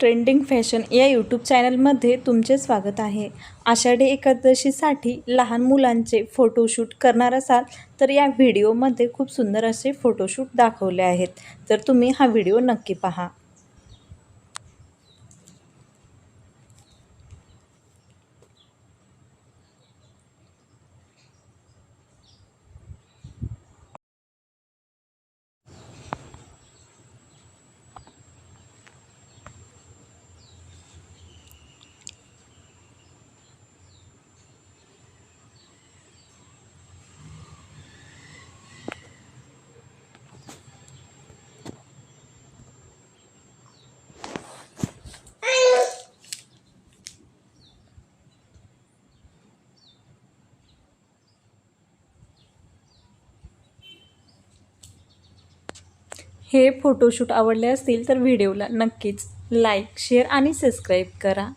Trending fashion या YouTube चॅनलमध्ये तुमचे स्वागत आहे. आषाढी एकादशीसाठी लहान मुलांचे फोटोशूट करणार असाल तर या व्हिडिओमध्ये खूप सुंदर असे फोटोशूट दाखवले आहेत. तर तुम्ही हा व्हिडिओ नक्की पहा. हे फोटोशूट आवडले असतील तर व्हिडिओला नक्कीच लाईक शेअर आणि सबस्क्राईब करा.